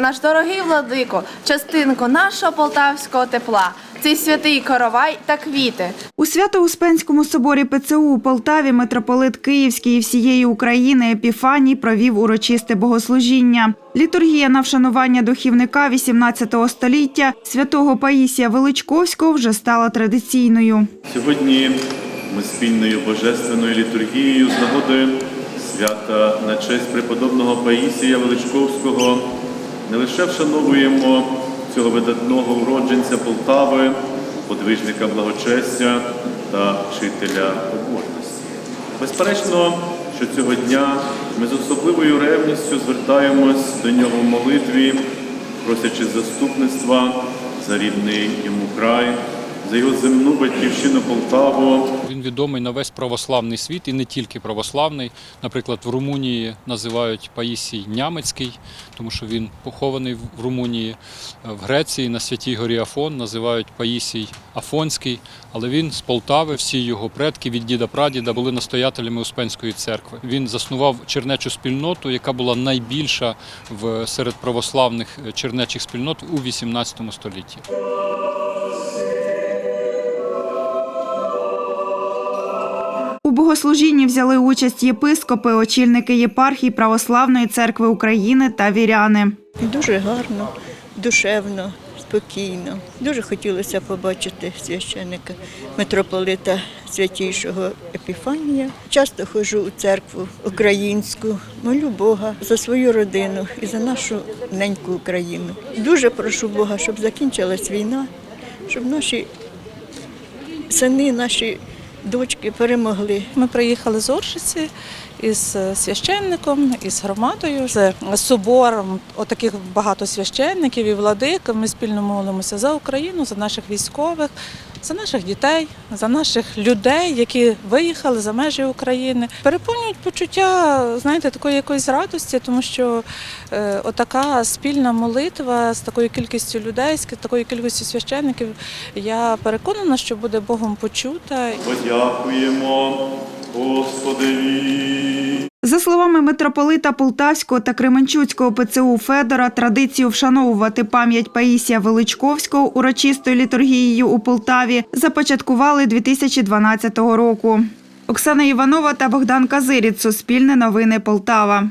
Наш дорогий владико, частинку нашого полтавського тепла, цей святий коровай та квіти. У Свято-Успенському соборі ПЦУ у Полтаві митрополит Київський і всієї України Епіфаній провів урочисте богослужіння. Літургія на вшанування духівника XVIII століття святого Паїсія Величковського вже стала традиційною. Сьогодні ми спільною божественною літургією з нагоди свята на честь преподобного Паїсія Величковського не лише вшановуємо цього видатного уродженця Полтави, подвижника благочестя та вчителя побожності. Безперечно, що цього дня ми з особливою ревністю звертаємось до нього в молитві, просячи заступництва за рідний йому край, за його земну батьківщину Полтаву. Він відомий на весь православний світ і не тільки православний. Наприклад, в Румунії називають Паїсій Нямецький, тому що він похований в Румунії. В Греції на Святій Горі Афон називають Паїсій Афонський, але він з Полтави, всі його предки від діда прадіда були настоятелями Успенської церкви. Він заснував чернечу спільноту, яка була найбільша в серед православних чернечих спільнот у XVIII столітті. У богослужінні взяли участь єпископи, очільники єпархій Православної церкви України та віряни. Дуже гарно, душевно, спокійно. Дуже хотілося побачити священника митрополита святійшого Епіфанія. Часто ходжу у церкву українську, молю Бога за свою родину і за нашу неньку Україну. Дуже прошу Бога, щоб закінчилась війна, щоб наші сини, наші дочки перемогли. Ми приїхали з Оршиці із священником, із громадою, з собором. Отаких багато священників і владик. Ми спільно молимося за Україну, за наших військових, за наших дітей, за наших людей, які виїхали за межі України. Переповнюють почуття, знаєте, такої якоїсь радості, тому що е, отака спільна молитва з такою кількістю людей, з такою кількістю священників. Я переконана, що буде Богом почута. Подякуємо Господеві. За словами митрополита Полтавського та Кременчуцького ПЦУ Федора, традицію вшановувати пам'ять Паїсія Величковського урочистою літургією у Полтаві започаткували 2012 року. Оксана Іванова та Богдан Казиріць. Суспільне новини Полтава.